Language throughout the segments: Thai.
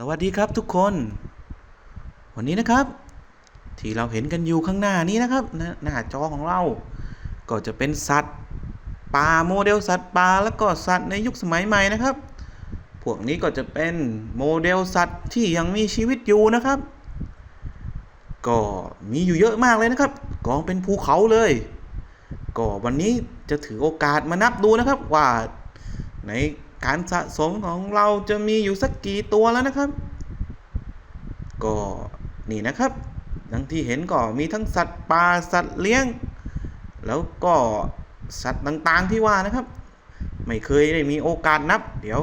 สวัสดีครับทุกคน วันนี้นะครับ ที่เราเห็นกันอยู่ข้างหน้านี้นะครับ หน้าจอของเรา ก็จะเป็นสัตว์ป่าโมเดลสัตว์ป่าแล้วก็สัตว์ในยุคสมัยใหม่นะครับ พวกนี้ก็จะเป็นโมเดลสัตว์ที่ยังมีชีวิตอยู่นะครับ ก็มีอยู่เยอะมากเลยนะครับ กองเป็นภูเขาเลย ก็วันนี้จะถือโอกาสมานับดูนะครับว่าใน การสะสมของเราจะมีอยู่สักกี่ตัวแล้วนะครับ ก็นี่นะครับ ดังที่เห็นก็มีทั้งสัตว์ป่าสัตว์เลี้ยง แล้วก็สัตว์ต่างๆที่ว่านะครับ ไม่เคยได้มีโอกาสนับ เดี๋ยว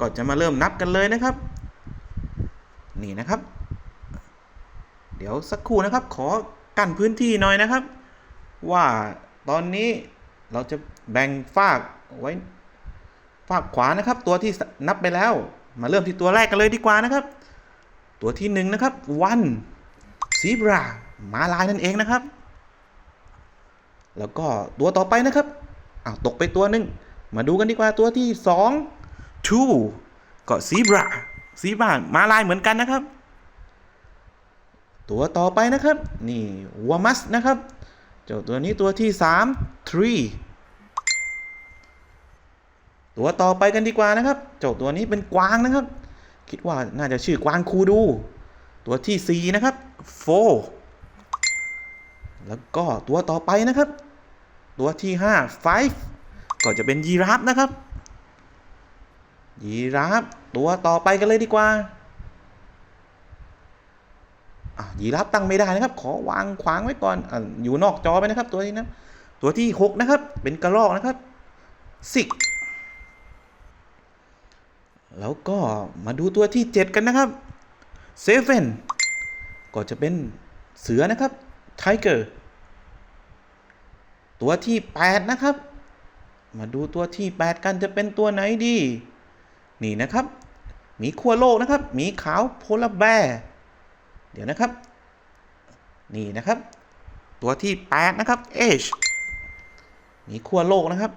ก็จะมาเริ่มนับกันเลยนะครับ นี่นะครับ เดี๋ยวสักครู่นะครับ ขอกั้นพื้นที่หน่อยนะครับ ว่าตอนนี้เราจะแบ่งฝากไว้ ฝากขวานะครับ ตัวที่นับไปแล้ว มาเริ่มที่ตัวแรกกันเลยดีกว่านะครับ ตัวที่หนึ่งนะครับวันซีบรามาลายนั่นเองนะครับ แล้วก็ตัวต่อไปนะครับอ้าวตกไปตัวหนึ่งมาดูกันดีกว่าตัวที่สอง two ก็ซีบราซีบรามาลายเหมือนกันนะครับ ตัวต่อไปนะครับ นี่วอมัสนะครับ เจ้าตัวนี้ตัวที่สาม three ตัวต่อไปกันดีกว่านะครับเจ้าตัวนี้เป็นกวางนะครับ คิดว่าน่าจะชื่อกวางคูดู ตัวที่ 4 นะครับ four แล้วก็ตัวต่อไปนะครับ ตัวที่5 five ก็จะเป็นยีราฟนะครับ ยีราฟตัวต่อไปกันเลยดีกว่าอะยีราฟตั้งไม่ได้นะครับ ขอวางขวางไว้ก่อนอะอยู่นอกจอไปนะครับ ตัวนี้นะ ตัวที่ 6 นะครับ เป็นกระรอกนะครับ six แล้วก็มาดูตัวที่ 7 กันนะครับเซเว่นก็จะเป็นเสือนะครับไทเกอร์ตัวที่ 8 นะครับ มาดูตัวที่ 8 กันจะเป็นตัวไหนดี นี่นะครับ มีขั้วโลกนะครับ มีขาวโพลาร์แบร์เดี๋ยวนะครับ นี่นะครับ ตัวที่ 8 นะครับเอชมีขั้วโลกนะครับ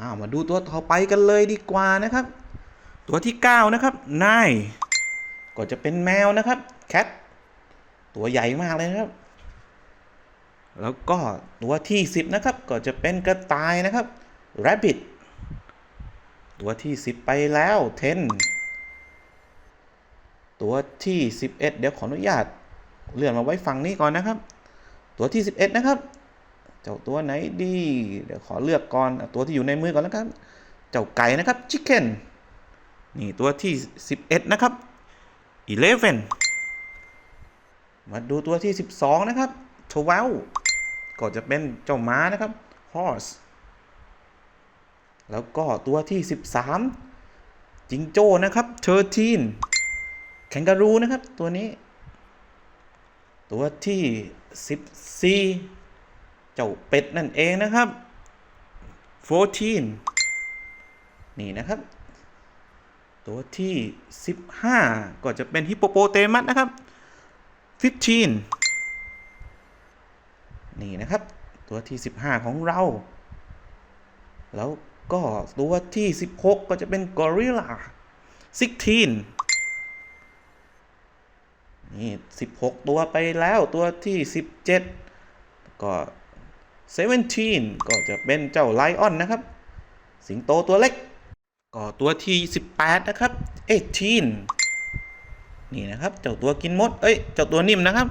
อ้าวมาดูตัวต่อไปกันเลยดีกว่านะครับ ตัวที่ 9 นะครับนายก็จะเป็นแมวนะครับแคทตัวใหญ่มากเลยนะครับ แล้วก็ตัวที่ 10 นะครับ ก็จะเป็นกระต่ายนะครับ rabbit ตัวที่ 10 ไปแล้ว 10 ตัวที่ 11 เดี๋ยวขออนุญาตเลื่อนมาไว้ฝั่งนี้ก่อนนะครับ ตัวที่ 11 นะครับ เจ้าตัวไหนดี เดี๋ยวขอเลือกก่อนตัวที่อยู่ในมือก่อนแล้วครับ เจ้าไก่นะครับ chicken นี่ตัวที่ 11 นะครับ eleven มาดูตัวที่ 12 นะครับ twelve ก็จะเป็นเจ้าม้านะครับ horse แล้วก็ตัวที่ 13 จิงโจ้นะครับ thirteen แคนการูนะครับตัวนี้ ตัวที่ 14 เจ้าเป็ดนั่นเองนะครับ 14 นี่นะครับ ตัวที่ 15 ก็จะเป็นฮิปโปโปเตมัสนะครับ 15 นี่นะครับ ตัวที่ 15 ของเรา แล้วก็ตัวที่ 16 ก็จะเป็นกอริลลา16นี่ 16 ตัวไปแล้วตัวที่ 17 ก็ 17ก็จะเป็นเจ้าไลออนนะครับ สิงโตตัวเล็ก ก็ตัวที่ 18 นะครับ18นี่นะครับ เจ้าตัวกินมด เอ้ย เจ้าตัวนิ่มนะครับ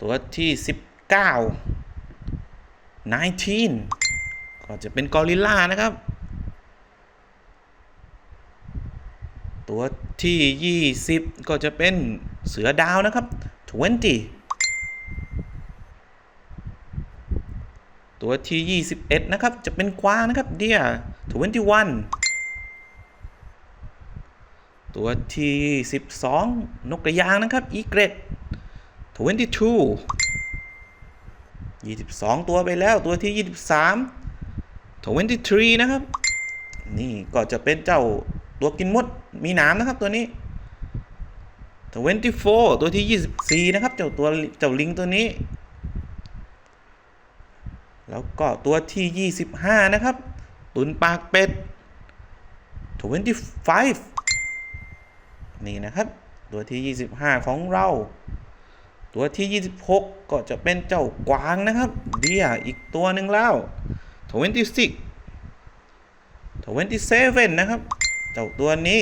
ตัวที่ 19 19 ก็จะเป็นกอริลลานะครับ ตัวที่ 20 ก็จะเป็นเสือดาวนะครับ 20 ตัวที่ 21 นะครับ จะเป็นกวางนะครับเดีย21 ตัวที่ 12 นกกระยางนะครับอีเกรด22 22 ตัวไปแล้วตัวที่ 23 23 นะครับ นี่ก็จะเป็นเจ้าตัวกินมดมีหนามนะครับตัวนี้24 ตัวที่ 24 นะครับ เจ้าตัวเจ้าลิงตัวนี้ แล้วก็ตัวที่ 25 นะครับ ตุนปากเป็ด 25 นี่นะครับ ตัวที่ 25 ของเรา ตัวที่ 26 ก็จะเป็นเจ้ากวางนะครับ เดียอีกตัวหนึ่งแล้ว 26 27 นะครับ เจ้าตัวนี้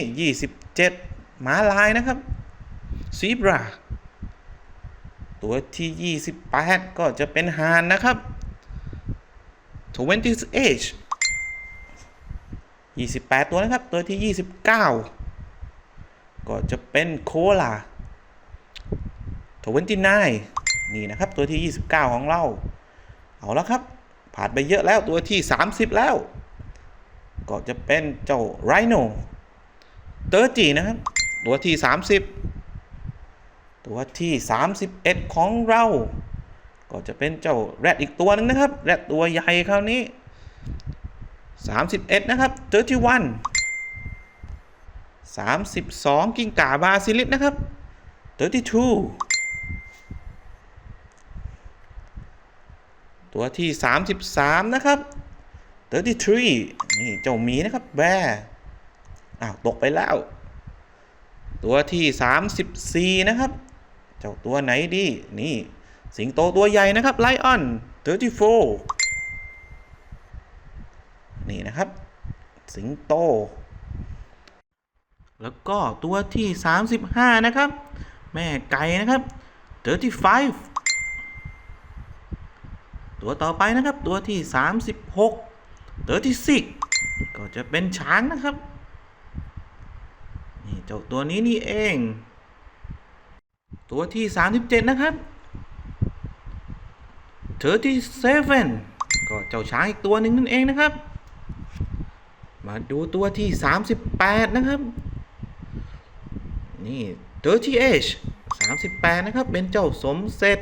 27ม้าลายนะครับซีบราตัวที่ 28 ก็จะเป็นฮานนะครับ 28 28 ตัวนะครับ ตัวที่ 29 ก็จะเป็นโคลา29 นี่นะครับ ตัวที่ 29 ของเรา เอาแล้วครับ ผ่านไปเยอะแล้วตัวที่ 30 แล้ว ก็จะเป็นเจ้าไรโนเตอร์จีนะครับ ตัวที่ 30 ตัวที่ 31 ของเรา ก็จะเป็นเจ้าแรดอีกตัวหนึงนะครับ แรดตัวใหญ่คราวนี้ 31 นะครับ31 32กิ้งก่าบาซิลิสนะครับ32ตัวที่33นะครับ33นี่เจ้าหมีนะครับแบอ้าวตกไปแล้ว ตัวที่34นะครับ เจ้าตัวไหนดี นี่ สิงโตตัวใหญ่นะครับไลออน34 นี่นะครับ สิงโต แล้วก็ตัวที่ 35 นะครับ แม่ไก่นะครับ35 ตัวต่อไปนะครับตัวที่ 36 36ก็จะเป็นช้างนะครับ นี่เจ้าตัวนี้นี่เอง ตัวที่ 37 นะครับ 37 ก็เจ้าช้างอีกตัวหนึ่งนั่นเองนะครับ มาดูตัวที่ 38 นะครับ นี่ 30H 38 นะครับ เป็นเจ้าสมเสร็จ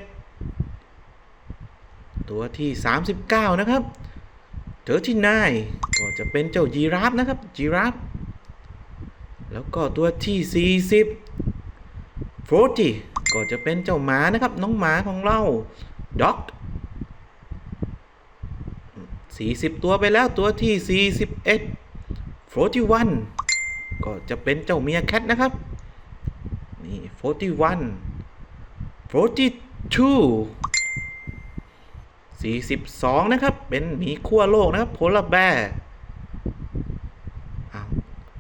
ตัวที่ 39 นะครับ39ก็จะเป็นเจ้ายีราฟนะครับยีราฟแล้วก็ตัวที่ 40 40ก็จะเป็นเจ้าหมานะครับ น้องหมาของเราด็อก 40 ตัวไปแล้วตัวที่ 41 41 ก็จะเป็นเจ้าเมียแคทนะครับ นี่ 41 42 42 นะครับ เป็นหมีขั้วโลกนะครับโพลาร์แบร์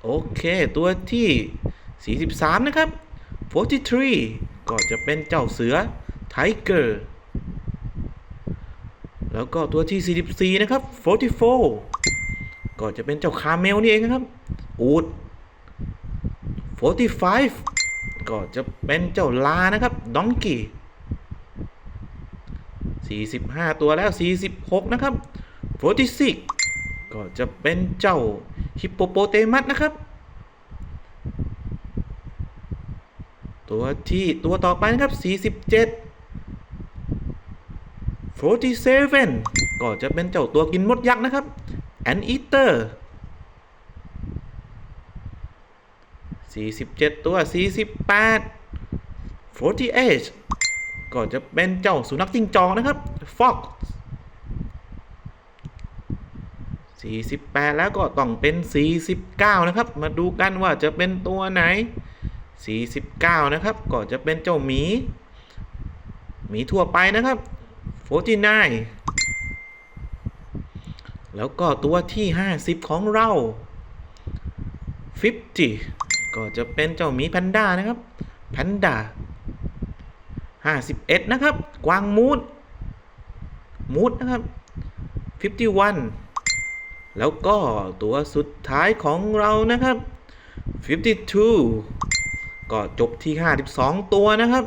โอเค ตัวที่ 43 นะครับ 43 ก็จะเป็นเจ้าเสือไทเกอร์ แล้วก็ตัวที่ 44 นะครับ44 ก็จะเป็นเจ้าคาเมลนี่เองนะครับ อูด45 ก็จะเป็นเจ้าลานะครับดองกี้45 ตัวแล้ว 46 นะครับ46ก็จะเป็นเจ้าฮิปโปโปเตมัสนะครับ ตัวที่ตัวต่อไปนะครับ 47 47 ก็จะเป็นเจ้าตัวกินมดยักษ์นะครับ An Eater 47 ตัว 48 48 ก็จะเป็นเจ้าสุนัขจิ้งจอกนะครับ Fox 48 แล้วก็ต้องเป็น 49 นะครับ มาดูกันว่าจะเป็นตัวไหน 49 นะครับ ก็จะเป็นเจ้าหมี หมีทั่วไปนะครับ 49 แล้วก็ตัวที่ 50 ของเรา 50 ก็จะเป็นเจ้าหมีแพนด้านะครับ แพนด้า 51 นะครับ กวางมูด มูดนะครับ 51 แล้วก็ตัวสุดท้ายของเรานะครับ 52 ก็จบที่ 52 ตัวนะครับ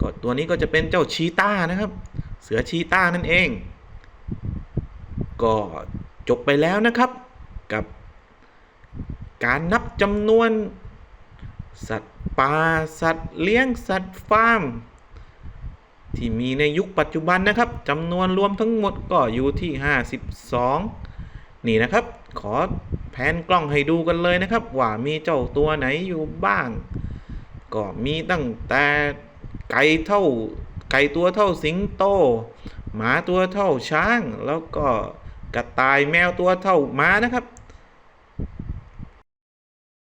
ก็ตัวนี้ก็จะเป็นเจ้าชีต้านะครับ เสือชีต้านั่นเอง ก็จบไปแล้วนะครับกับการนับจำนวน สัตว์ป่าสัตว์เลี้ยงสัตว์ฟาร์ม ที่มีในยุคปัจจุบันนะครับจำนวนรวมทั้งหมดก็อยู่ที่ 52 นี่นะครับ ขอแผนกล้องให้ดูกันเลยนะครับ ว่ามีเจ้าตัวไหนอยู่บ้าง ก็มีตั้งแต่ไก่เท่า ไก่ตัวเท่าสิงโต หมาตัวเท่าช้าง แล้วก็กระต่ายแมวตัวเท่าม้านะครับ